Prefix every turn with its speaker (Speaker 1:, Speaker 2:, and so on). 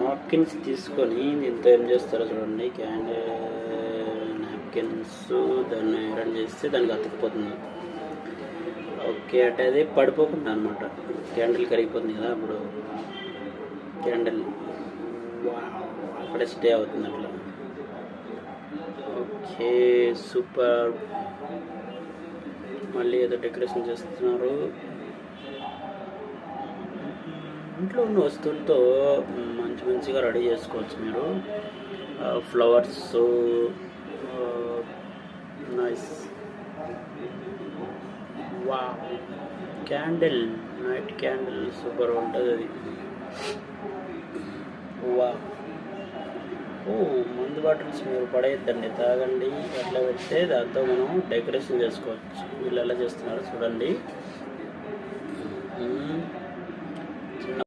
Speaker 1: Napkins తీసుకొని దీంతో ఏం చేస్తారో చూడండి. క్యాండ్ నాప్కిన్స్ దాన్ని ఐరన్ చేస్తే దానికి అతుకుపోతుంది ఓకే అంటే అది పడిపోకుండా అనమాట క్యాండిల్ కరిగిపోతుంది కదా అప్పుడు. క్యాండిల్ అక్కడే స్టే అవుతుంది అట్లా. ఓకే సూపర్ మళ్ళీ ఏదో డెకరేషన్ చేస్తున్నారు. ఇంట్లో ఉన్న వస్తువులతో మంచి మంచిగా రెడీ చేసుకోవచ్చు మీరు. Flowers nice. Wow candle night candle super ఉంటుంది అది. వా ఓ మందు బాటిల్స్ మీరు పడేద్దండి తాగండి అట్లా పెడితే దాంతో మనం డెకరేషన్ చేసుకోవచ్చు. వీళ్ళు ఎలా చేస్తున్నారు చూడండి.